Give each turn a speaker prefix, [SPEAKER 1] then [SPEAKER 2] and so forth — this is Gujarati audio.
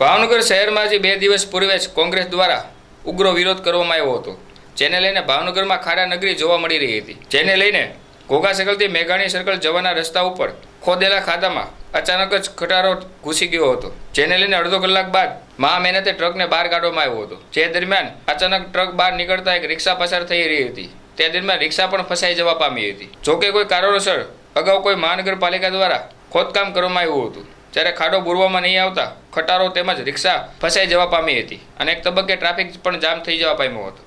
[SPEAKER 1] ભાવનગર શહેરમાં જે બે દિવસ પૂર્વે જ કોંગ્રેસ દ્વારા ઉગ્ર વિરોધ કરવામાં આવ્યો હતો, જેને લઈને ભાવનગરમાં ખાડા નગરી જોવા મળી રહી હતી. જેને લઈને ઘોઘા સર્કલથી મેઘાણી સર્કલ જવાના રસ્તા ઉપર ખોદેલા ખાડામાં અચાનક જ ખટારો ઘૂસી ગયો હતો. જેને લઈને અડધો કલાક બાદ મહા મહેનતે ટ્રકને બહાર કાઢવામાં આવ્યો હતો. જે દરમિયાન અચાનક ટ્રક બહાર નીકળતા એક રિક્ષા પસાર થઈ રહી હતી. તે દરમિયાન રિક્ષા પણ ફસાઈ જવા પામી હતી. જોકે કોઈ કારણોસર અગાઉ કોઈ મહાનગરપાલિકા દ્વારા ખોદકામ કરવામાં આવ્યું હતું. જ્યારે ખાડો પૂરવામાં નહીં આવતા, ખટારો તેમજ રિક્ષા ફસાઈ જવા પામી હતી અને એક તબક્કે ટ્રાફિક પણ જામ થઈ જવા પામ્યો હતો.